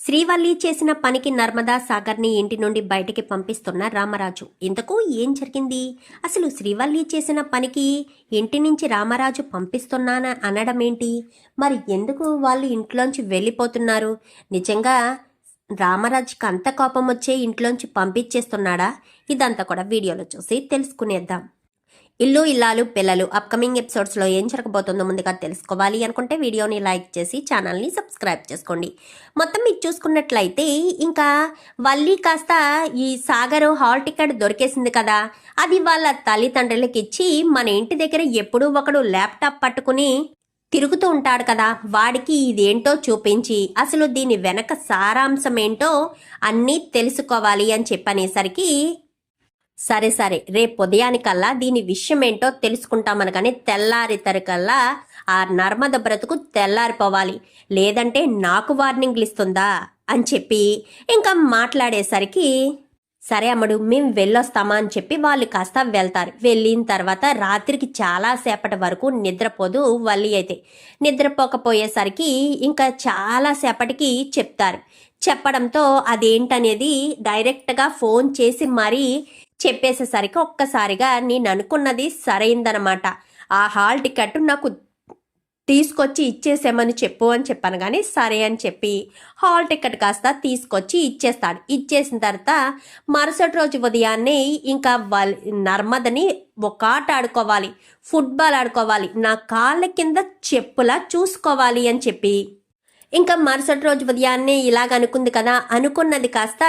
శ్రీవల్లి చేసిన పనికి నర్మదా సాగర్ని ఇంటి నుండి బయటికి పంపిస్తున్న రామరాజు. ఇంతకు ఏం జరిగింది? అసలు శ్రీవల్లి చేసిన పనికి ఇంటి నుంచి రామరాజు పంపిస్తున్నాన అనడం ఏంటి మరి ఎందుకు వాళ్ళు ఇంట్లోంచి వెళ్ళిపోతున్నారు? నిజంగా రామరాజుకి అంత కోపం వచ్చే ఇంట్లోంచి పంపించేస్తున్నాడా? ఇదంతా కూడా వీడియోలో చూసి తెలుసుకునేద్దాం. ఇల్లు ఇల్లాలు పిల్లలు అప్కమింగ్ ఎపిసోడ్స్లో ఏం జరగబోతుందో ముందుగా తెలుసుకోవాలి అనుకుంటే వీడియోని లైక్ చేసి ఛానల్ని సబ్స్క్రైబ్ చేసుకోండి. మొత్తం మీరు చూసుకున్నట్లయితే ఇంకా వల్లి కాస్త ఈ సాగరు హాల్ టికెట్ దొరికేసింది కదా. అది వాళ్ళ తల్లిదండ్రులకి ఇచ్చి మన ఇంటి దగ్గర ఎప్పుడూ ఒకడు ల్యాప్టాప్ పట్టుకుని తిరుగుతూ ఉంటాడు కదా. వాడికి ఇదేంటో చూపించి అసలు దీని వెనక సారాంశం ఏంటో అన్నీ తెలుసుకోవాలి అని చెప్పనేసరికి సరే సరే. రేపు ఉదయానికల్లా దీని విషయం ఏంటో తెలుసుకుంటామనగానే తెల్లారితరికల్లా ఆ నర్మద బ్రతుకు తెల్లారిపోవాలి. లేదంటే నాకు వార్నింగ్లు ఇస్తుందా అని చెప్పి ఇంకా మాట్లాడేసరికి సరే అమ్మడు మేము వెళ్ళొస్తామా అని చెప్పి వాళ్ళు కాస్త వెళ్తారు. వెళ్ళిన తర్వాత రాత్రికి చాలా సేపటి వరకు నిద్రపోదు వల్లి అయితే. నిద్రపోకపోయేసరికి ఇంకా చాలా సేపటికి చెప్తారు. చెప్పడంతో అదేంటనేది డైరెక్ట్గా ఫోన్ చేసి మరీ చెప్పేసేసరికి ఒక్కసారిగా నేను అనుకున్నది సరైందనమాట ఆ హాల్ టికెట్ నాకు తీసుకొచ్చి ఇచ్చేసేమని చెప్పు అని చెప్పాను కానీ సరే అని చెప్పి హాల్ టికెట్ కాస్త తీసుకొచ్చి ఇచ్చేస్తాడు. ఇచ్చేసిన తర్వాత మరుసటి రోజు ఉదయాన్నే ఇంకా వాళ్ళ నర్మదని ఒక ఆట ఆడుకోవాలి ఫుట్బాల్ ఆడుకోవాలి నా కాళ్ళ కింద చెప్పులా చూసుకోవాలి అని చెప్పి ఇంకా మరుసటి రోజు ఉదయాన్నే ఇలాగ అనుకుంది కదా అనుకున్నది కాస్త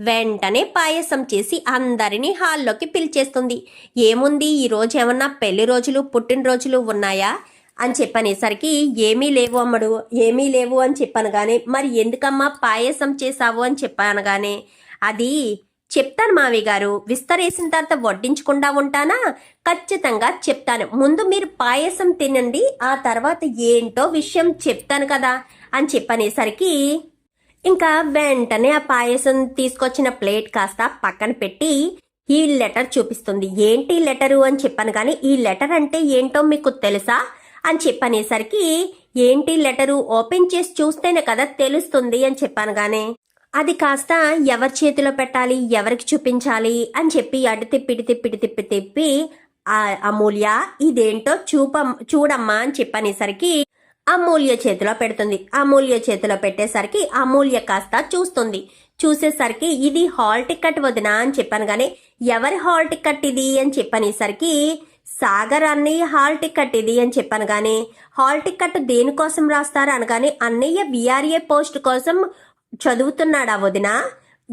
వెంటనే పాయసం చేసి అందరినీ హాల్లోకి పిలిచేస్తుంది. ఏముంది ఈ రోజు ఏమన్నా పెళ్ళి రోజులు పుట్టినరోజులు ఉన్నాయా? అని చెప్పనేసరికి ఏమీ లేవు అమ్మడు ఏమీ లేవు అని చెప్పాను కానీ మరి ఎందుకమ్మా పాయసం చేసావు అని చెప్పాను కానీ అది చెప్తాను మావి గారు విస్తరేసిన తర్వాత వడ్డించకుండా ఉంటానా? ఖచ్చితంగా చెప్తాను. ముందు మీరు పాయసం తినండి ఆ తర్వాత ఏంటో విషయం చెప్తాను కదా. అని చెప్పనేసరికి ఇంకా వెంటనే ఆ పాయసం తీసుకొచ్చిన ప్లేట్ కాస్త పక్కన పెట్టి ఈ లెటర్ చూపిస్తుంది. ఏంటి లెటరు అని చెప్పాను కానీ ఈ లెటర్ అంటే ఏంటో మీకు తెలుసా అని చెప్పనేసరికి ఏంటి లెటరు? ఓపెన్ చేసి చూస్తేనే కదా తెలుస్తుంది అని చెప్పాను గానే. అది కాస్త ఎవరి చేతిలో పెట్టాలి? ఎవరికి చూపించాలి? అని చెప్పి అటు తిప్పి ఇటు తిప్పి తిప్పి అమూల్య ఇదేంటో చూప చూడమ్మా అని చెప్పనేసరికి అమూల్య చేతిలో పెడుతుంది. అమూల్య చేతిలో పెట్టేసరికి అమూల్య కాస్త చూస్తుంది. చూసేసరికి ఇది హాల్ టికెట్ వదినా అని చెప్పాను కానీ ఎవరి హాల్ టికెట్ ఇది అని చెప్పనేసరికి సాగర్ అన్నయ్య హాల్ టికెట్ ఇది అని చెప్పాను కానీ హాల్ టికెట్ దేనికోసం రాస్తారు అనగానే అన్నయ్య విఆర్ఏ పోస్ట్ కోసం చదువుతున్నాడా వదినా?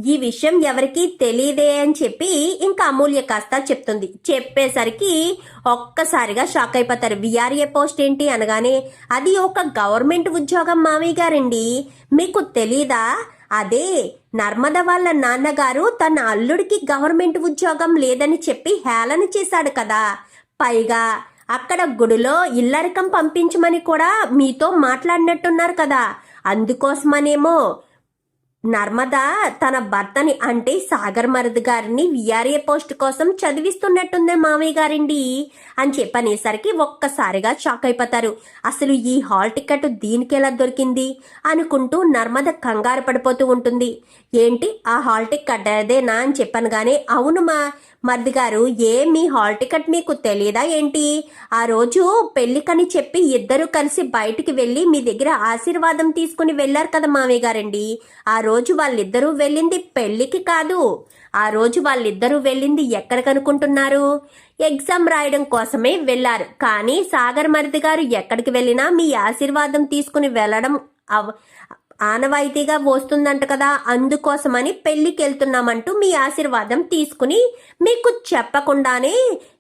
ఈ విషయం ఎవరికి తెలియదే అని చెప్పి ఇంకా అమూల్య కాస్త చెప్తుంది. చెప్పేసరికి ఒక్కసారిగా షాక్ అయిపోతారు. విఆర్ఏ పోస్ట్ ఏంటి అనగానే అది ఒక గవర్నమెంట్ ఉద్యోగం మామయ్య గారండి. మీకు తెలీదా? అదే నర్మద వాళ్ళ నాన్నగారు తన అల్లుడికి గవర్నమెంట్ ఉద్యోగం లేదని చెప్పి హేళన చేశాడు కదా. పైగా అక్కడ గుడిలో ఇల్లరికం పంపించమని కూడా మీతో మాట్లాడినట్టున్నారు కదా. అందుకోసమనేమో నర్మద తన భర్తని అంటే సాగర్ మరద్ గారిని విఆర్ఏ పోస్ట్ కోసం చదివిస్తున్నట్టుంది మామయ్య గారండి అని చెప్పనేసరికి ఒక్కసారిగా షాక్ అయిపోతారు. అసలు ఈ హాల్ టికెట్ దీనికెలా దొరికింది అనుకుంటూ నర్మద కంగారు పడిపోతూ ఉంటుంది. ఏంటి? ఆ హాల్ టికెట్ అదేనా అని చెప్పాను కానీ అవును మా మరిది గారు ఏ మీ హాల్ టికెట్ మీకు తెలియదా ఏంటి? ఆ రోజు పెళ్ళికని చెప్పి ఇద్దరు కలిసి బయటికి వెళ్ళి మీ దగ్గర ఆశీర్వాదం తీసుకుని వెళ్ళారు కదా మామయ్య గారండి. ఆ రోజు రోజు వాళ్ళిద్దరూ వెళ్ళింది పెళ్ళికి కాదు. ఆ రోజు వాళ్ళిద్దరూ వెళ్ళింది ఎక్కడికనుకుంటున్నారు ఎగ్జామ్ రాయడం కోసమే వెళ్ళారు. కానీ సాగర్ మరిది గారు ఎక్కడికి వెళ్ళినా మీ ఆశీర్వాదం తీసుకుని వెళ్ళడం అవ ఆనవాయితీగా వస్తుందంట కదా. అందుకోసమని పెళ్ళికి వెళ్తున్నామంటూ మీ ఆశీర్వాదం తీసుకుని మీకు చెప్పకుండానే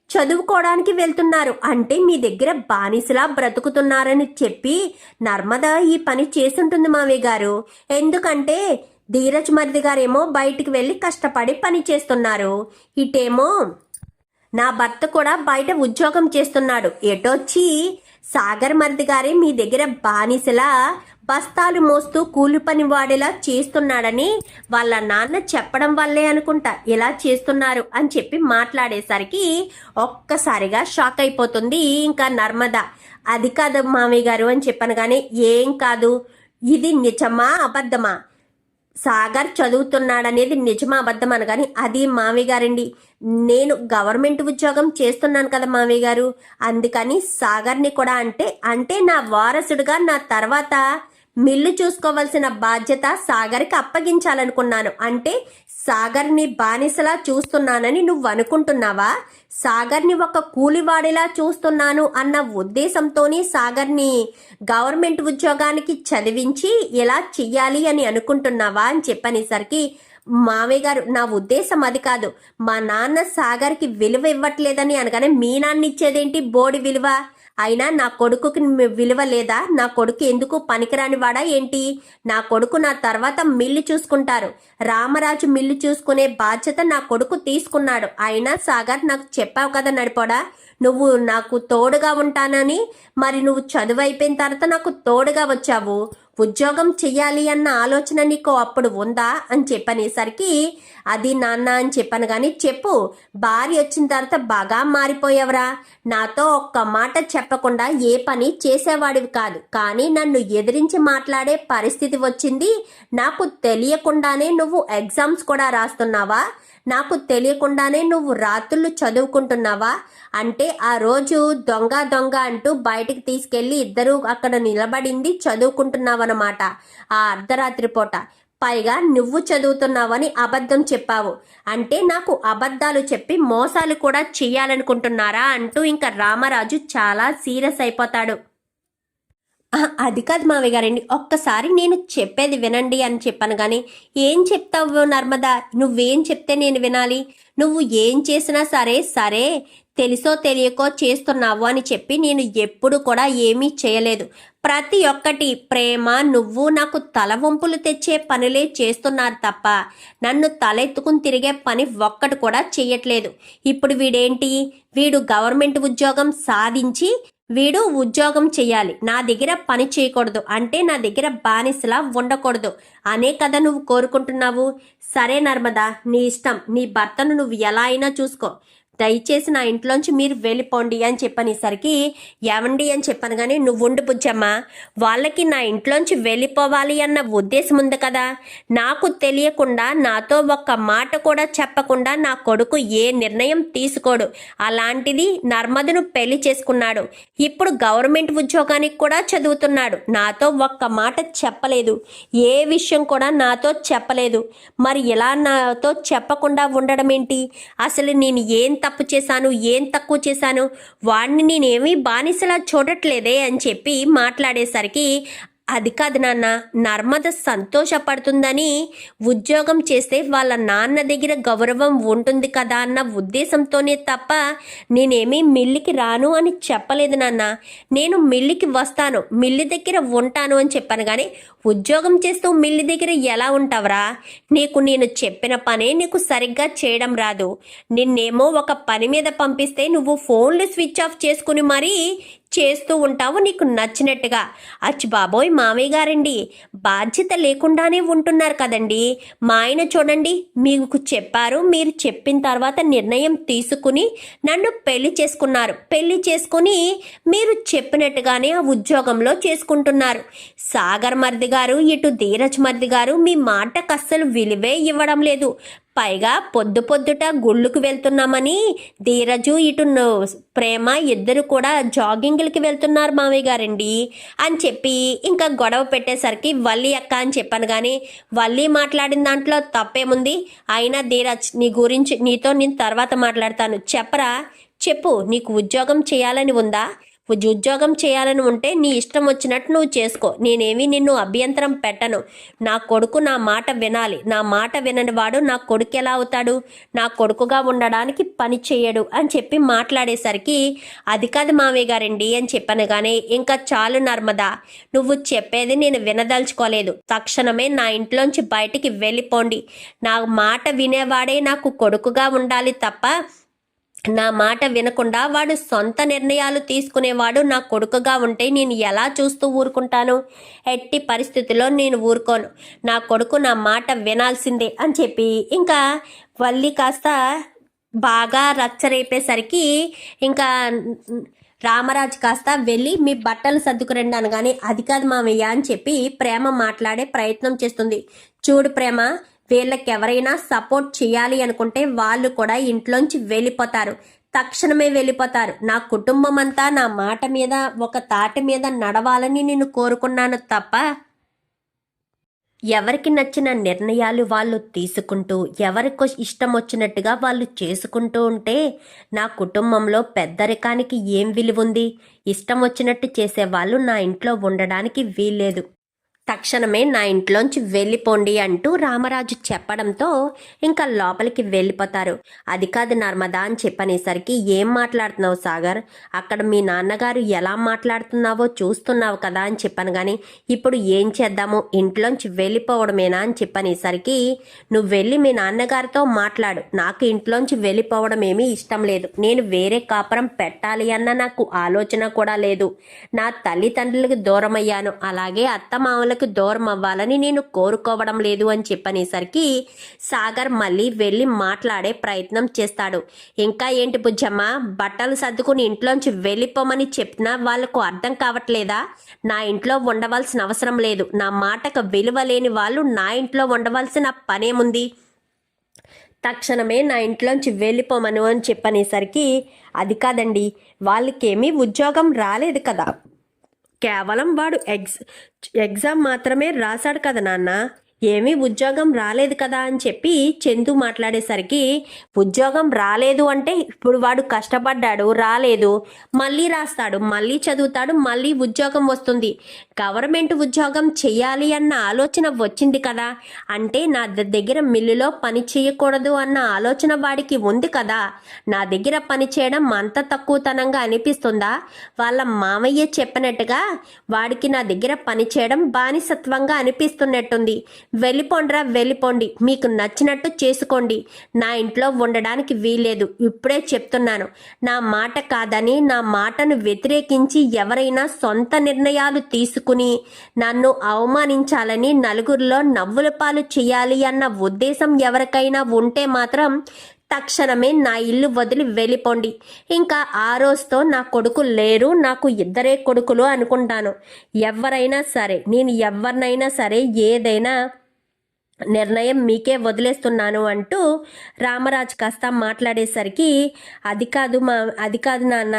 చదువుకోవడానికి వెళ్తున్నారు. అంటే మీ దగ్గర బానిసలా బ్రతుకుతున్నారని చెప్పి నర్మద ఈ పని చేసుంటుంది మావయ్య గారు. ఎందుకంటే ధీరజ్ మరిది గారేమో బయటికి వెళ్ళి కష్టపడి పని చేస్తున్నారు. ఇటేమో నా భర్త కూడా బయట ఉద్యోగం చేస్తున్నాడు. ఎటొచ్చి సాగర్ మరిది గారే మీ దగ్గర బానిసలా బస్తాలు మోస్తూ కూలి పని వాడేలా చేస్తున్నాడని వాళ్ళ నాన్న చెప్పడం వల్లే అనుకుంటా. ఇలా చేస్తున్నారు అని చెప్పి మాట్లాడేసరికి ఒక్కసారిగా షాక్ అయిపోతుంది ఇంకా నర్మద. అది కాదు మామయ్య గారు అని చెప్పాను కానీ ఏం కాదు. ఇది నిజమా? అబద్ధమా? సాగర్ చదువుతున్నాడనేది నిజమా అబద్ధం అనగాని అది మావి గారండి. నేను గవర్నమెంట్ ఉద్యోగం చేస్తున్నాను కదా మావి గారు. అందుకని సాగర్ని కూడా అంటే అంటే నా వారసుడుగా నా తర్వాత మిల్లు చూసుకోవాల్సిన బాధ్యత సాగర్కి అప్పగించాలనుకున్నాను. అంటే సాగర్ని బానిసలా చూస్తున్నానని నువ్వు అనుకుంటున్నావా సాగర్ని ఒక కూలివాడిలా చూస్తున్నాను అన్న ఉద్దేశంతోనే సాగర్ని గవర్నమెంట్ ఉద్యోగానికి చదివించి ఎలా చెయ్యాలి అని అనుకుంటున్నావా అని చెప్పనేసరికి మావయ్య గారు నా ఉద్దేశం అది కాదు. మా నాన్న సాగర్కి విలువ ఇవ్వట్లేదని అనగానే మీ నాన్న ఇచ్చేదేంటి బోడి విలువ? అయినా నా కొడుకుకి విలువ లేదా నా కొడుకు ఎందుకు పనికిరాని వాడా ఏంటి? నా కొడుకు నా తర్వాత మిల్లు చూసుకుంటారు. రామరాజు మిల్లు చూసుకునే బాధ్యత నా కొడుకు తీసుకున్నాడు. అయినా సాగర్ నాకు చెప్పావు కదా నడిపోడా? నువ్వు నాకు తోడుగా ఉంటానని. మరి నువ్వు చదువు అయిపోయిన తర్వాత నాకు తోడుగా వచ్చావు. ఉద్యోగం చెయ్యాలి అన్న ఆలోచన నీకు అప్పుడు ఉందా? అని చెప్పనేసరికి అది నాన్న అని చెప్పాను కానీ చెప్పు. భార్య వచ్చిన తర్వాత బాగా మారిపోయావరా? నాతో ఒక్క మాట చెప్పకుండా ఏ పని చేసేవాడివి కాదు. కానీ నన్ను ఎదిరించి మాట్లాడే పరిస్థితి వచ్చింది. నాకు తెలియకుండానే నువ్వు ఎగ్జామ్స్ కూడా రాస్తున్నావా? నాకు తెలియకుండానే నువ్వు రాత్రులు చదువుకుంటున్నావా? అంటే ఆ రోజు దొంగ దొంగ అంటూ బయటికి తీసుకెళ్ళి ఇద్దరూ అక్కడ నిలబడింది చదువుకుంటున్నావన్నమాట. ఆ అర్ధరాత్రి పూట. పైగా నువ్వు చదువుతున్నావని అబద్ధం చెప్పావు. అంటే నాకు అబద్ధాలు చెప్పి మోసాలు కూడా చెయ్యాలనుకుంటున్నారా? అంటూ ఇంకా రామరాజు చాలా సీరియస్ అయిపోతాడు. అది కాదు మావయ్య గారండి. ఒక్కసారి నేను చెప్పేది వినండి అని చెప్పాను కానీ ఏం చెప్తావు నర్మదా? నువ్వేం చెప్తే నేను వినాలి? నువ్వు ఏం చేసినా సరే సరే తెలుసో తెలియకో చేస్తున్నావు అని చెప్పి నేను ఎప్పుడు కూడా ఏమీ చేయలేదు. ప్రతి ఒక్కటి ప్రేమ నువ్వు నాకు తల వంపులు తెచ్చే పనులే చేస్తున్నారు తప్ప నన్ను తలెత్తుకుని తిరిగే పని ఒక్కటి కూడా చేయట్లేదు ఇప్పుడు వీడేంటి? వీడు గవర్నమెంట్ ఉద్యోగం సాధించి వీడు ఉద్యోగం చెయ్యాలి. నా దగ్గర పని చేయకూడదు. అంటే నా దగ్గర బానిసలా ఉండకూడదు. అనే కదా నువ్వు కోరుకుంటున్నావు? సరే నర్మదా నీ ఇష్టం. నీ భర్తను నువ్వు ఎలా అయినా చూసుకో. దయచేసి నా ఇంట్లోంచి మీరు వెళ్ళిపోండి అని చెప్పనేసరికి ఏమండి అని చెప్పాను కానీ నువ్వు ఉండు బుజ్జమ్మ వాళ్ళకి నా ఇంట్లోంచి వెళ్ళిపోవాలి అన్న ఉద్దేశం ఉంది కదా. నాకు తెలియకుండా నాతో ఒక్క మాట కూడా చెప్పకుండా నా కొడుకు ఏ నిర్ణయం తీసుకోడు. అలాంటిది నర్మదను పెళ్ళి చేసుకున్నాడు. ఇప్పుడు గవర్నమెంట్ ఉద్యోగానికి కూడా చదువుతున్నాడు. నాతో ఒక్క మాట చెప్పలేదు. ఏ విషయం కూడా నాతో చెప్పలేదు. మరి ఇలా నాతో చెప్పకుండా ఉండడం ఏంటి అసలు నేను ఏం తప్పు చేశాను ఏం తక్కువ చేశాను? వాడిని నేనేమీ బానిసలా చూడట్లేదే అని చెప్పి మాట్లాడేసరికి అది కాదు నాన్న నర్మద సంతోషపడుతుందని ఉద్యోగం చేస్తే వాళ్ళ నాన్న దగ్గర గౌరవం ఉంటుంది కదా అన్న ఉద్దేశంతోనే తప్ప నేనేమీ మిల్లికి రాను అని చెప్పలేదు నాన్న. నేను మిల్లికి వస్తాను మిల్లి దగ్గర ఉంటాను అని చెప్పాను కానీ ఉద్యోగం చేస్తూ మిల్లి దగ్గర ఎలా ఉంటావురా? నీకు నేను చెప్పిన పనే నీకు సరిగ్గా చేయడం రాదు. నిన్నేమో ఒక పని మీద పంపిస్తే నువ్వు ఫోన్లు స్విచ్ ఆఫ్ చేసుకుని మరీ చేస్తూ ఉంటావు నీకు నచ్చినట్టుగా. అచ్చి బాబోయ్ మామయ్య గారండి బాధ్యత లేకుండానే ఉంటున్నారు కదండి. మా ఆయన చూడండి మీకు చెప్పారు మీరు చెప్పిన తర్వాత నిర్ణయం తీసుకుని నన్ను పెళ్ళి చేసుకున్నారు. పెళ్ళి చేసుకుని మీరు చెప్పినట్టుగానే ఆ ఉద్యోగంలో చేసుకుంటున్నారు. సాగర్ మర్ది గారు ఇటు ధీరజ్ మర్ది గారు మీ మాటకు అస్సలు విలువే ఇవ్వడం లేదు. పైగా పొద్దు పొద్దుట గుళ్ళుకు వెళ్తున్నామని ధీరజు ఇటు ప్రేమ ఇద్దరు కూడా జాగింగ్లకి వెళ్తున్నారు మామయ్య గారండి అని చెప్పి ఇంకా గొడవ పెట్టేసరికి వల్లి అక్క అని చెప్పాను కానీ వల్లి మాట్లాడిన దాంట్లో తప్పేముంది? అయినా ధీరజ్ నీ గురించి నీతో నేను తర్వాత మాట్లాడతాను. చెప్పరా? చెప్పు నీకు ఉద్యోగం చేయాలని ఉందా? ఉద్యోగం చేయాలని ఉంటే నీ ఇష్టం వచ్చినట్టు నువ్వు చేసుకో. నేనేమి నిన్ను అభ్యంతరం పెట్టను. నా కొడుకు నా మాట వినాలి. నా మాట వినని వాడు నా కొడుకు ఎలా అవుతాడు? నా కొడుకుగా ఉండడానికి పని చేయడు అని చెప్పి మాట్లాడేసరికి అది కాదు మావయ్య గారండి అని చెప్పాను కానీ ఇంకా చాలు నర్మదా. నువ్వు చెప్పేది నేను వినదలుచుకోలేదు. తక్షణమే నా ఇంట్లోంచి బయటికి వెళ్ళిపోండి. నా మాట వినేవాడే నాకు కొడుకుగా ఉండాలి తప్ప నా మాట వినకుండా వాడు సొంత నిర్ణయాలు తీసుకునేవాడు నా కొడుకుగా ఉంటే నేను ఎలా చూస్తూ ఊరుకుంటాను? ఎట్టి పరిస్థితుల్లో నేను ఊరుకోను. నా కొడుకు నా మాట వినాల్సిందే అని చెప్పి ఇంకా వల్లి కాస్త బాగా రచ్చరైపోయేసరికి రేపేసరికి ఇంకా రామరాజు కాస్త వెళ్ళి మీ బట్టలు సర్దుకురండి అనగానే అది కాదు మామయ్య అని చెప్పి ప్రేమ మాట్లాడే ప్రయత్నం చేస్తుంది. చూడు ప్రేమ వీళ్ళకెవరైనా సపోర్ట్ చేయాలి అనుకుంటే వాళ్ళు కూడా ఇంట్లోంచి వెళ్ళిపోతారు. తక్షణమే వెళ్ళిపోతారు. నా కుటుంబం అంతా నా మాట మీద ఒక తాటి మీద నడవాలని నేను కోరుకున్నాను తప్ప ఎవరికి నచ్చిన నిర్ణయాలు వాళ్ళు తీసుకుంటూ ఎవరికి ఇష్టం వచ్చినట్టుగా వాళ్ళు చేసుకుంటూ ఉంటే నా కుటుంబంలో పెద్దరికానికి ఏం విలువ ఉంది ఇష్టం వచ్చినట్టు చేసేవాళ్ళు నా ఇంట్లో ఉండడానికి వీల్లేదు. తక్షణమే నా ఇంట్లోంచి వెళ్ళిపోండి అంటూ రామరాజు చెప్పడంతో ఇంకా లోపలికి వెళ్ళిపోతారు. అది కాదు నర్మదా అని చెప్పనేసరికి ఏం మాట్లాడుతున్నావు సాగర్? అక్కడ మీ నాన్నగారు ఎలా మాట్లాడుతున్నావో చూస్తున్నావు కదా అని చెప్పాను కానీ ఇప్పుడు ఏం చేద్దాము? ఇంట్లోంచి వెళ్ళిపోవడమేనా అని చెప్పనేసరికి నువ్వు వెళ్ళి మీ నాన్నగారితో మాట్లాడు. నాకు ఇంట్లోంచి వెళ్ళిపోవడం ఏమీ ఇష్టం లేదు. నేను వేరే కాపురం పెట్టాలి అన్న నాకు ఆలోచన కూడా లేదు. నా తల్లిదండ్రులకు దూరమయ్యాను. అలాగే అత్తమామలకు దూరం అవ్వాలని నేను కోరుకోవడం లేదు అని చెప్పనేసరికి సాగర్ మళ్ళీ వెళ్ళి మాట్లాడే ప్రయత్నం చేస్తాడు. ఇంకా ఏంటి బుజ్జమ్మ బట్టలు సర్దుకుని ఇంట్లోంచి వెళ్ళిపోమని చెప్పినా వాళ్ళకు అర్థం కావట్లేదా? నా ఇంట్లో ఉండవలసిన అవసరం లేదు. నా మాటకు విలువ లేని వాళ్ళు నా ఇంట్లో ఉండవలసిన పనేముంది? తక్షణమే నా ఇంట్లోంచి వెళ్ళిపోమను అని చెప్పనేసరికి అది కాదండి వాళ్ళకేమీ ఉద్యోగం రాలేదు కదా. కేవలం వాడు ఎగ్జ్ ఎగ్జామ్ మాత్రమే రాశాడు కదా నాన్న? ఏమీ ఉద్యోగం రాలేదు కదా అని చెప్పి చందు మాట్లాడేసరికి ఉద్యోగం రాలేదు అంటే ఇప్పుడు వాడు కష్టపడ్డాడు రాలేదు. మళ్ళీ రాస్తాడు మళ్ళీ చదువుతాడు మళ్ళీ ఉద్యోగం వస్తుంది. గవర్నమెంట్ ఉద్యోగం చెయ్యాలి అన్న ఆలోచన వచ్చింది కదా. అంటే నా దగ్గర మిల్లులో పని చేయకూడదు అన్న ఆలోచన వాడికి ఉంది కదా. నా దగ్గర పని చేయడం అంత తక్కువతనంగా అనిపిస్తుందా? వాళ్ళ మామయ్య చెప్పినట్టుగా వాడికి నా దగ్గర పని చేయడం బానిసత్వంగా అనిపిస్తున్నట్టుంది. వెళ్ళిపోండ్రా వెళ్ళిపోండి. మీకు నచ్చినట్టు చేసుకోండి. నా ఇంట్లో ఉండడానికి వీలేదు ఇప్పుడే చెప్తున్నాను. నా మాట కాదని నా మాటను వ్యతిరేకించి ఎవరైనా సొంత నిర్ణయాలు తీసుకుని నన్ను అవమానించాలని నలుగురిలో నవ్వుల పాలు చేయాలి అన్న ఉద్దేశం ఎవరికైనా ఉంటే మాత్రం తక్షణమే నా ఇల్లు వదిలి వెళ్ళిపోండి. ఇంకా ఆ రోజుతో నా కొడుకు లేరు నాకు ఇద్దరే కొడుకులు అనుకుంటాను. ఎవరైనా సరే నేను ఎవరినైనా సరే ఏదైనా నిర్ణయం మీకే వదిలేస్తున్నాను అంటూ రామరాజు కాస్త మాట్లాడేసరికి అది కాదు మా అది కాదు నాన్న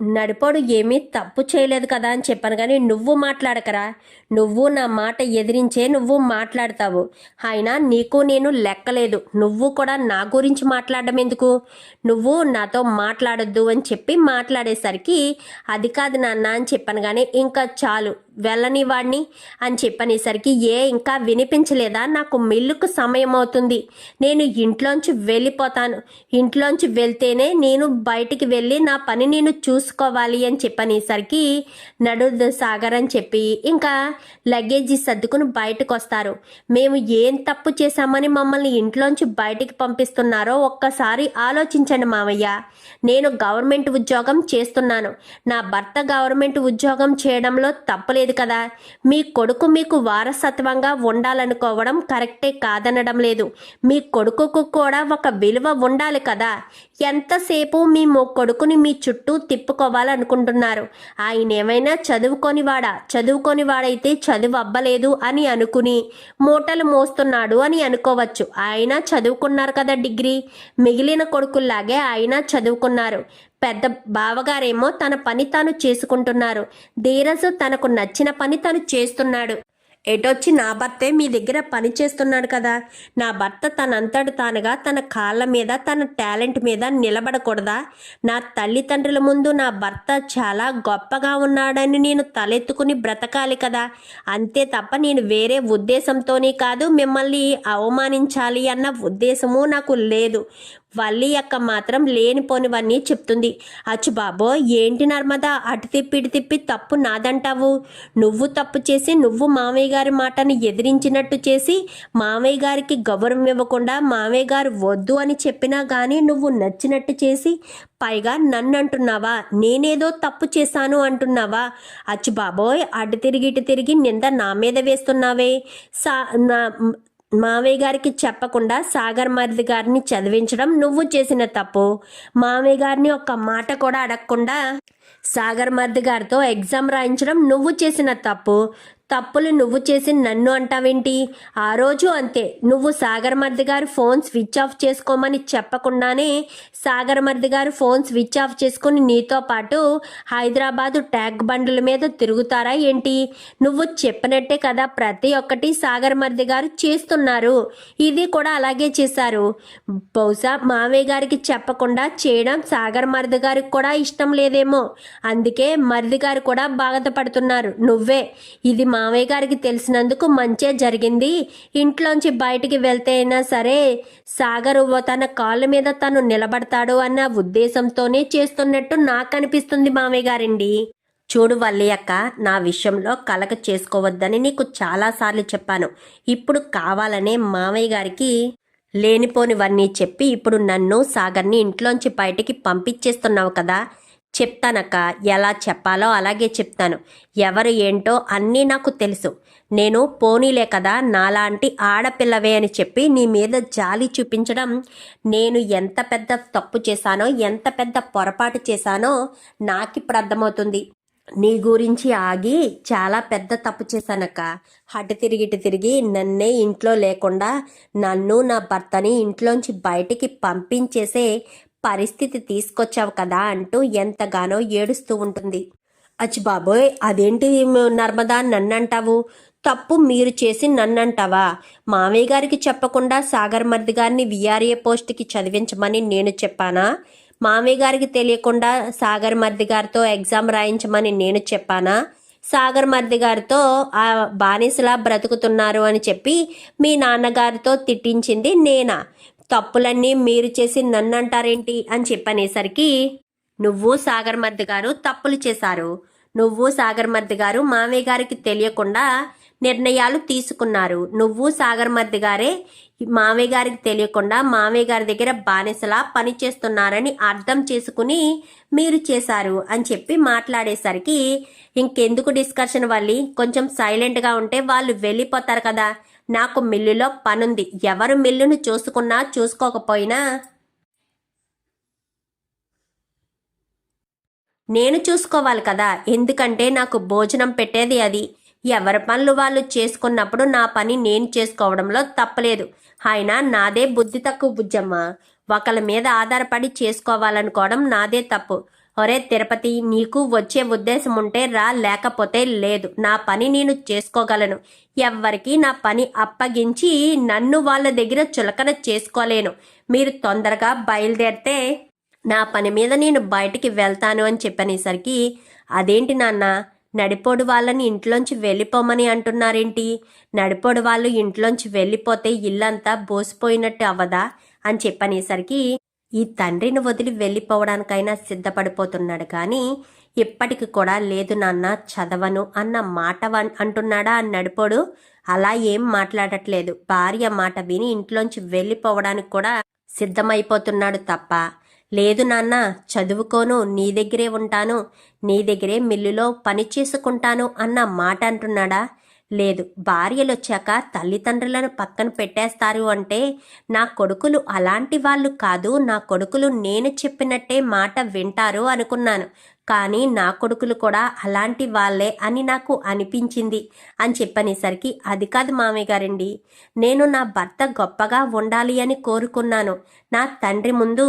నడిపోడు ఏమీ తప్పు చేయలేదు కదా అని చెప్పాను కానీ నువ్వు మాట్లాడకరా. నువ్వు నా మాట ఎదిరించే నువ్వు మాట్లాడతావు. అయినా నీకు నేను లెక్కలేదు. నువ్వు కూడా నా గురించి మాట్లాడడం ఎందుకు? నువ్వు నాతో మాట్లాడొద్దు అని చెప్పి మాట్లాడేసరికి అది కాదు నాన్న అని చెప్పాను కానీ ఇంకా చాలు వెళ్ళని వాడిని అని చెప్పనేసరికి ఏ ఇంకా వినిపించలేదా? నాకు మిల్లుకు సమయం అవుతుంది. నేను ఇంట్లోంచి వెళ్ళిపోతాను. ఇంట్లోంచి వెళ్తేనే నేను బయటికి వెళ్ళి నా పని నేను చూసుకోవాలి అని చెప్పనేసరికి నడు సాగర్ అని చెప్పి ఇంకా లగేజ్ సర్దుకుని బయటకు వస్తారు మేము ఏం తప్పు చేశామని మమ్మల్ని ఇంట్లోంచి బయటికి పంపిస్తున్నారో ఒక్కసారి ఆలోచించండి మావయ్య. నేను గవర్నమెంట్ ఉద్యోగం చేస్తున్నాను. నా భర్త గవర్నమెంట్ ఉద్యోగం చేయడంలో తప్పలేదు కదా. మీ కొడుకు మీకు వారసత్వంగా ఉండాలనుకోవడం కరెక్టే కాదనడం లేదు. మీ కొడుకుకు కూడా ఒక విలువ ఉండాలి కదా. ఎంతసేపు మీ కొడుకుని మీ చుట్టూ తిప్పు ఆయన ఏమైనా చదువుకొని వాడా చదువు అవ్వలేదు అని అనుకుని మూటలు మోస్తున్నాడు అని అనుకోవచ్చు. ఆయన చదువుకున్నారు కదా డిగ్రీ. మిగిలిన కొడుకుల్లాగే ఆయన చదువుకున్నారు. పెద్ద బావగారేమో తన పని తాను చేసుకుంటున్నారు. ధీరజు తనకు నచ్చిన పని తను చేస్తున్నాడు. ఎటొచ్చి నా భర్తే మీ దగ్గర పని చేస్తున్నాడు కదా? నా భర్త తనంతడు తానుగా తన కాళ్ళ మీద తన టాలెంట్ మీద నిలబడకూడదా? నా తల్లిదండ్రుల ముందు నా భర్త చాలా గొప్పగా ఉన్నాడని నేను తలెత్తుకుని బ్రతకాలి కదా? అంతే తప్ప నేను వేరే ఉద్దేశంతోనే కాదు మిమ్మల్ని అవమానించాలి అన్న ఉద్దేశము నాకు లేదు. వల్లి అక్క మాత్రం లేనిపోనివన్నీ చెప్తుంది. అచ్చు బాబో ఏంటి నర్మదా? అటు తిప్పి ఇటు తిప్పి తప్పు నాదంటావు? నువ్వు తప్పు చేసి నువ్వు మామయ్య గారి మాటను ఎదిరించినట్టు చేసి మామయ్య గారికి గౌరవం ఇవ్వకుండా మామయ్య గారు వద్దు అని చెప్పినా కానీ నువ్వు నచ్చినట్టు చేసి పైగా నన్ను అంటున్నావా నేనేదో తప్పు చేశాను అంటున్నావా? అచ్చు బాబోయ్ అటు తిరిగి ఇటు తిరిగి నింద నా మీద వేస్తున్నావే. సా నా మామయ్య గారికి చెప్పకుండా సాగర్ మరిది గారిని చదివించడం నువ్వు చేసిన తప్పు. మామయ్య గారిని ఒక్క మాట కూడా అడగకుండా సాగర్ మరిది గారితో ఎగ్జామ్ రాయించడం నువ్వు చేసిన తప్పు. తప్పులు నువ్వు చేసి నన్ను అంటావేంటి? ఆ రోజు అంతే. నువ్వు సాగర్మర్ది గారు ఫోన్ స్విచ్ ఆఫ్ చేసుకోమని చెప్పకుండానే సాగర్మర్ది గారు ఫోన్ స్విచ్ ఆఫ్ చేసుకుని నీతో పాటు హైదరాబాదు ట్యాగ్ బండ్ల మీద తిరుగుతారా ఏంటి? నువ్వు చెప్పినట్టే కదా ప్రతి ఒక్కటి సాగర్మర్ది గారు చేస్తున్నారు. ఇది కూడా అలాగే చేశారు. బహుశా మావయ్య గారికి చెప్పకుండా చేయడం సాగర్ మరిది గారికి కూడా ఇష్టం లేదేమో. అందుకే మరిది గారు కూడా బాధపడుతున్నారు. నువ్వే. ఇది మామయ్య గారికి తెలిసినందుకు మంచే జరిగింది. ఇంట్లోంచి బయటికి వెళ్తే అయినా సరే సాగర్ తన కాళ్ళ మీద తను నిలబడతాడు అన్న ఉద్దేశంతోనే చేస్తున్నట్టు నాకు అనిపిస్తుంది మామయ్య గారండి. చూడు వల్లయ్యక్క నా విషయంలో కలక చేసుకోవద్దని నీకు చాలాసార్లు చెప్పాను. ఇప్పుడు కావాలనే మావయ్య గారికి లేనిపోనివన్నీ చెప్పి ఇప్పుడు నన్ను సాగర్ని ఇంట్లోంచి బయటికి పంపించేస్తున్నావు కదా. చెప్తానక్క. ఎలా చెప్పాలో అలాగే చెప్తాను. ఎవరు ఏంటో అన్నీ నాకు తెలుసు. నేను పోనీలే కదా నాలాంటి ఆడపిల్లవే అని చెప్పి నీ మీద జాలి చూపించడం నేను ఎంత పెద్ద తప్పు చేశానో ఎంత పెద్ద పొరపాటు చేశానో నాకిప్పుడు అర్థమవుతుంది. నీ గురించి ఆగి చాలా పెద్ద తప్పు చేశానక్క. అటు తిరిగి ఇటు తిరిగి నన్నే ఇంట్లో లేకుండా నన్ను నా భర్తని ఇంట్లోంచి బయటికి పంపించేసే పరిస్థితి తీసుకొచ్చావు కదా అంటూ ఎంతగానో ఏడుస్తూ ఉంటుంది. అచ్చిబాబోయ్ అదేంటి నర్మదా నన్నంటావు? తప్పు మీరు చేసి నన్నంటావా? మామయ్య గారికి చెప్పకుండా సాగర్ మర్ది గారిని విఆర్ఏ పోస్ట్కి చదివించమని నేను చెప్పానా? మామయ్య గారికి తెలియకుండా సాగర్ మర్ది గారితో ఎగ్జామ్ రాయించమని నేను చెప్పానా? సాగర్ మర్ది గారితో ఆ బానిసలా బ్రతుకుతున్నారు అని చెప్పి మీ నాన్నగారితో తిట్టించింది నేనా? తప్పులన్నీ మీరు చేసి నన్ను అంటారేంటి అని చెప్పనేసరికి నువ్వు సాగర్మర్ది గారు తప్పులు చేశారు. నువ్వు సాగర్మర్ది గారు మామయ్య గారికి తెలియకుండా నిర్ణయాలు తీసుకున్నారు. నువ్వు సాగర్మర్ది గారే మామయ్య గారికి తెలియకుండా మామయ్య గారి దగ్గర బానిసలా పనిచేస్తున్నారని అర్థం చేసుకుని మీరు చేశారు అని చెప్పి మాట్లాడేసరికి ఇంకెందుకు డిస్కషన్ వల్లి? కొంచెం సైలెంట్గా ఉంటే వాళ్ళు వెళ్ళిపోతారు కదా. నాకు మిల్లులో పనుంది. ఎవరు మిల్లును చూసుకున్నా చూసుకోకపోయినా? నేను చూసుకోవాలి కదా. ఎందుకంటే నాకు భోజనం పెట్టేది అది. ఎవరి పనులు వాళ్ళు చేసుకున్నప్పుడు నా పని నేను చేసుకోవడంలో తప్పలేదు. ఆయన నాదే బుద్ధి తక్కువ బుజ్జమ్మ. ఒకళ్ళ మీద ఆధారపడి చేసుకోవాలనుకోవడం నాదే తప్పు. ఒరే తిరుపతి నీకు వచ్చే ఉద్దేశం ఉంటే రా లేకపోతే లేదు. నా పని నేను చేసుకోగలను. ఎవ్వరికి నా పని అప్పగించి నన్ను వాళ్ళ దగ్గర చులకన చేసుకోలేను. మీరు తొందరగా బయలుదేరితే నా పని మీద నేను బయటికి వెళ్తాను అని చెప్పనేసరికి అదేంటి నాన్న నడిపోడు వాళ్ళని ఇంట్లోంచి వెళ్ళిపోమని అంటున్నారేంటి? నడిపోడు వాళ్ళు ఇంట్లోంచి వెళ్ళిపోతే ఇల్లంతా బోసిపోయినట్టు అవ్వదా అని చెప్పనేసరికి ఈ తండ్రిని వదిలి వెళ్ళిపోవడానికైనా సిద్ధపడిపోతున్నాడు కానీ ఇప్పటికి కూడా లేదు నాన్న చదవను అన్న మాట అంటున్నాడా అని నడిపోడు. అలా ఏం మాట్లాడట్లేదు. భార్య మాట విని ఇంట్లోంచి వెళ్ళిపోవడానికి కూడా సిద్ధమైపోతున్నాడు తప్ప. లేదు నాన్న చదువుకోను నీ దగ్గరే ఉంటాను నీ దగ్గరే మిల్లులో పని చేసుకుంటాను అన్న మాట అంటున్నాడా? లేదు భార్యలు వచ్చాక తల్లిదండ్రులను పక్కన పెట్టేస్తారు అంటే నా కొడుకులు అలాంటి వాళ్ళు కాదు నా కొడుకులు నేను చెప్పినట్టే మాట వింటారు అనుకున్నాను. కానీ నా కొడుకులు కూడా అలాంటి వాళ్ళే అని నాకు అనిపించింది అని చెప్పనేసరికి అది కాదు మామయ్య గారండి నేను నా భర్త గొప్పగా ఉండాలి అని కోరుకున్నాను. నా తండ్రి ముందు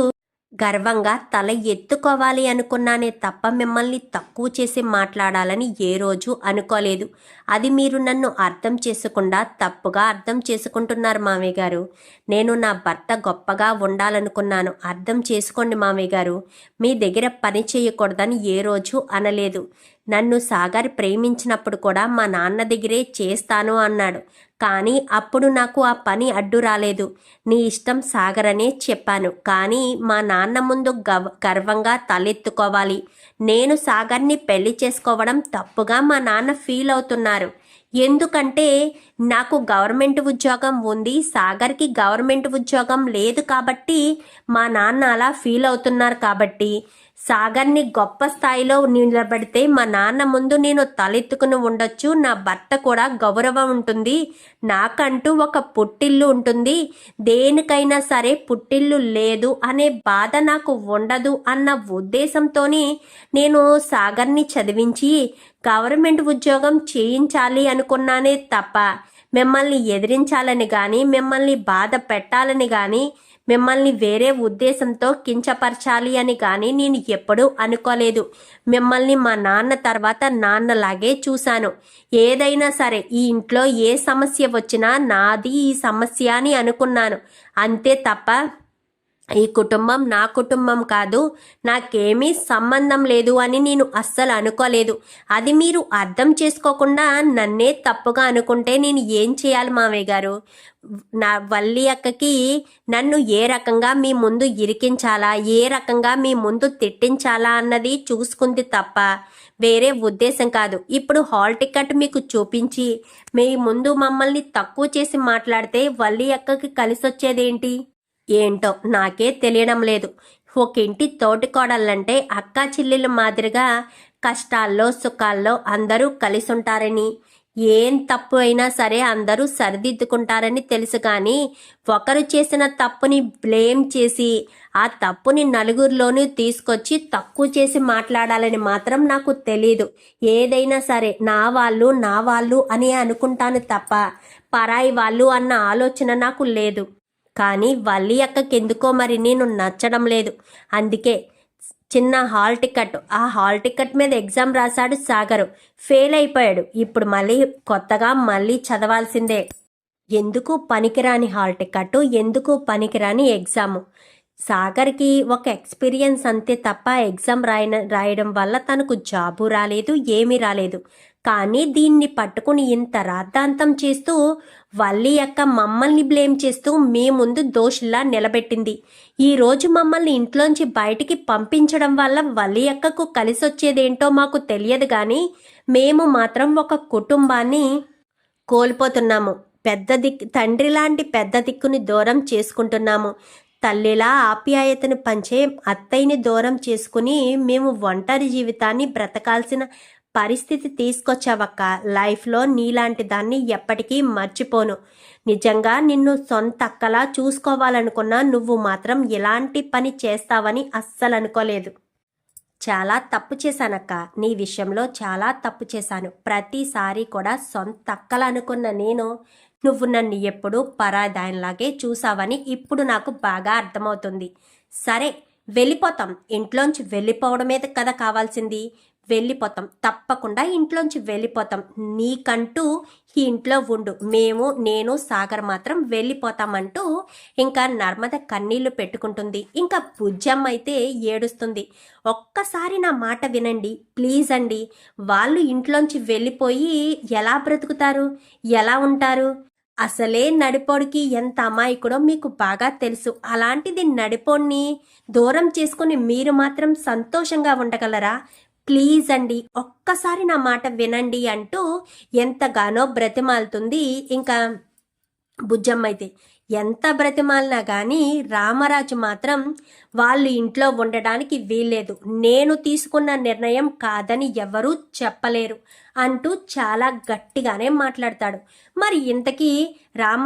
గర్వంగా తల ఎత్తుకోవాలి అనుకున్నానే తప్ప మిమ్మల్ని తక్కువ చేసి మాట్లాడాలని ఏ రోజు అనుకోలేదు. అది మీరు నన్ను అర్థం చేసుకుండా తప్పుగా అర్థం చేసుకుంటున్నారు మామయ్య గారు. నేను నా భర్త గొప్పగా ఉండాలనుకున్నాను. అర్థం చేసుకోండి మామయ్య గారు. మీ దగ్గర పని చేయకూడదని ఏ రోజు అనలేదు. నన్ను సాగర్ ప్రేమించినప్పుడు కూడా మా నాన్న దగ్గరే చేస్తాను అన్నాడు. కానీ అప్పుడు నాకు ఆ పని అడ్డు రాలేదు. నీ ఇష్టం సాగరనే చెప్పాను. కానీ మా నాన్న ముందు గవ్ గర్వంగా తలెత్తుకోవాలి. నేను సాగర్ని పెళ్ళి చేసుకోవడం తప్పుగా మా నాన్న ఫీల్ అవుతున్నారు ఎందుకంటే నాకు గవర్నమెంట్ ఉద్యోగం ఉంది సాగర్కి గవర్నమెంట్ ఉద్యోగం లేదు కాబట్టి మా నాన్న అలా ఫీల్ అవుతున్నారు కాబట్టి సాగర్ని గొప్ప స్థాయిలో నిలబెడితే మా నాన్న ముందు నేను తలెత్తుకుని ఉండొచ్చు నా భర్త కూడా గౌరవం ఉంటుంది నాకంటూ ఒక పుట్టిల్లు ఉంటుంది దేనికైనా సరే పుట్టిల్లు లేదు అనే బాధ నాకు ఉండదు అన్న ఉద్దేశంతోనే నేను సాగర్ని చదివించి గవర్నమెంట్ ఉద్యోగం చేయించాలి అనుకున్నానే తప్ప మిమ్మల్ని ఎదిరించాలని కానీ మిమ్మల్ని బాధ పెట్టాలని కానీ మిమ్మల్ని వేరే ఉద్దేశంతో కించపరచాలి అని కానీ నేను ఎప్పుడూ అనుకోలేదు. మిమ్మల్ని మా నాన్న తర్వాత నాన్నలాగే చూశాను. ఏదైనా సరే ఈ ఇంట్లో ఏ సమస్య వచ్చినా నాది ఈ సమస్య అని అనుకున్నాను. అంతే తప్ప ఈ కుటుంబం నా కుటుంబం కాదు. నాకేమీ సంబంధం లేదు అని నేను అస్సలు అనుకోలేదు. అది మీరు అర్థం చేసుకోకుండా నన్నే తప్పుగా అనుకుంటే నేను ఏం చేయాలి మావయ్య గారు? నా వల్లి అక్కకి నన్ను ఏ రకంగా మీ ముందు ఇరికించాలా? ఏ రకంగా మీ ముందు తిట్టించాలా అన్నది చూసుకుంది తప్ప వేరే ఉద్దేశం కాదు. ఇప్పుడు హాల్ టికెట్ మీకు చూపించి మీ ముందు మమ్మల్ని తక్కువ చేసి మాట్లాడితే వల్లి అక్కకి కలిసి వచ్చేదేంటి ఏంటో నాకే తెలియడం లేదు. ఒక ఇంటి తోటికోడళ్ళంటే అక్కా చెల్లెల మాదిరిగా కష్టాల్లో సుఖాల్లో అందరూ కలిసి ఉంటారని ఏం తప్పు అయినా సరే అందరూ సరిదిద్దుకుంటారని తెలుసు కానీ ఒకరు చేసిన తప్పుని బ్లేమ్ చేసి ఆ తప్పుని నలుగురిలోనూ తీసుకొచ్చి తక్కువ చేసి మాట్లాడాలని మాత్రం నాకు తెలీదు. ఏదైనా సరే నా వాళ్ళు నా వాళ్ళు అని అనుకుంటాను తప్ప పరాయి వాళ్ళు అన్న ఆలోచన నాకు లేదు. కానీ వల్లి అక్కకెందుకో మరి నేను నచ్చడం లేదు. అందుకే చిన్న హాల్ టికెట్ ఆ హాల్ టికెట్ మీద ఎగ్జామ్ రాశాడు సాగరు. ఫెయిల్ అయిపోయాడు. ఇప్పుడు మళ్ళీ కొత్తగా మళ్ళీ చదవాల్సిందే. ఎందుకు పనికిరాని హాల్ టికెట్ ఎందుకు పనికిరాని ఎగ్జాము? సాగర్కి ఒక ఎక్స్పీరియన్స్ అంతే తప్ప ఎగ్జామ్ రాయన రాయడం వల్ల తనకు జాబు రాలేదు ఏమీ రాలేదు. కానీ దీన్ని పట్టుకుని ఇంత రాద్ధాంతం చేస్తూ వల్లి అక్క మమ్మల్ని బ్లేమ్ చేస్తూ మీ ముందు దోషుల్లా నిలబెట్టింది. ఈ రోజు మమ్మల్ని ఇంట్లోంచి బయటికి పంపించడం వల్ల వల్లి అక్కకు కలిసొచ్చేదేంటో మాకు తెలియదు కానీ మేము మాత్రం ఒక కుటుంబాన్ని కోల్పోతున్నాము. పెద్ద దిక్ తండ్రి లాంటి పెద్ద దిక్కుని దూరం చేసుకుంటున్నాము. తల్లిలా ఆప్యాయతను పంచే అత్తయ్యని దూరం చేసుకుని మేము ఒంటరి జీవితాన్ని బ్రతకాల్సిన పరిస్థితి తీసుకొచ్చావక్క. లైఫ్లో నీలాంటి దాన్ని ఎప్పటికీ మర్చిపోను. నిజంగా నిన్ను సొంత అక్కలా చూసుకోవాలనుకున్నా నువ్వు మాత్రం ఇలాంటి పని చేస్తావని అస్సలు అనుకోలేదు. చాలా తప్పు చేశానక్క. నీ విషయంలో చాలా తప్పు చేశాను. ప్రతిసారి కూడా సొంత అక్కలనుకున్న నేను నువ్వు నన్ను ఎప్పుడూ పరాదాయంలాగే చూసావని ఇప్పుడు నాకు బాగా అర్థమవుతుంది. సరే వెళ్ళిపోతాం. ఇంట్లోంచి వెళ్ళిపోవడమే కదా కావాల్సింది. వెళ్ళిపోతాం. తప్పకుండా ఇంట్లోంచి వెళ్ళిపోతాం. నీకంటూ ఈ ఇంట్లో ఉండు. మేము నేను సాగర్ మాత్రం వెళ్ళిపోతామంటూ ఇంకా నర్మద కన్నీళ్ళు పెట్టుకుంటుంది. ఇంకా బుజ్జమ్మ అయితే ఏడుస్తుంది. ఒక్కసారి నా మాట వినండి. ప్లీజ్ అండి. వాళ్ళు ఇంట్లోంచి వెళ్ళిపోయి ఎలా బ్రతుకుతారు? ఎలా ఉంటారు? అసలే నడిపోడికి ఎంత అమాయకుడో మీకు బాగా తెలుసు. అలాంటిది నడిపోడిని దూరం చేసుకుని మీరు మాత్రం సంతోషంగా ఉండగలరా? ప్లీజ్ అండి ఒక్కసారి నా మాట వినండి అంటూ ఎంతగానో బ్రతిమాలుతుంది. ఇంకా బుజ్జమ్మ అయితే ఎంత బ్రతిమాలినా కానీ రామరాజు మాత్రం వాళ్ళు ఇంట్లో ఉండడానికి వీల్లేదు. నేను తీసుకున్న నిర్ణయం కాదని ఎవరూ చెప్పలేరు అంటూ చాలా గట్టిగానే మాట్లాడతాడు. మరి ఇంతకీ రామ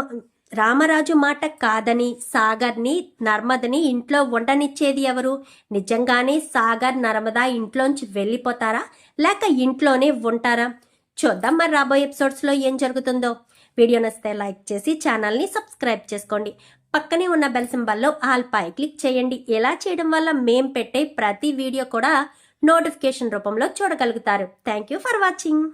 రామరాజు మాట కాదని సాగర్ని నర్మదని ఇంట్లో ఉండనిచ్చేది ఎవరు? నిజంగానే సాగర్ నర్మద ఇంట్లోంచి వెళ్ళిపోతారా? లేక ఇంట్లోనే ఉంటారా? చూద్దాం మరి రాబోయే ఎపిసోడ్స్లో ఏం జరుగుతుందో. వీడియో నచ్చితే లైక్ చేసి ఛానల్ని సబ్స్క్రైబ్ చేసుకోండి. పక్కనే ఉన్న బెల్ సింబల్లో ఆల్ పై క్లిక్ చేయండి. ఇలా చేయడం వల్ల మేం పెట్టే ప్రతి వీడియో కూడా నోటిఫికేషన్ రూపంలో చూడగలుగుతారు. Thank you for watching.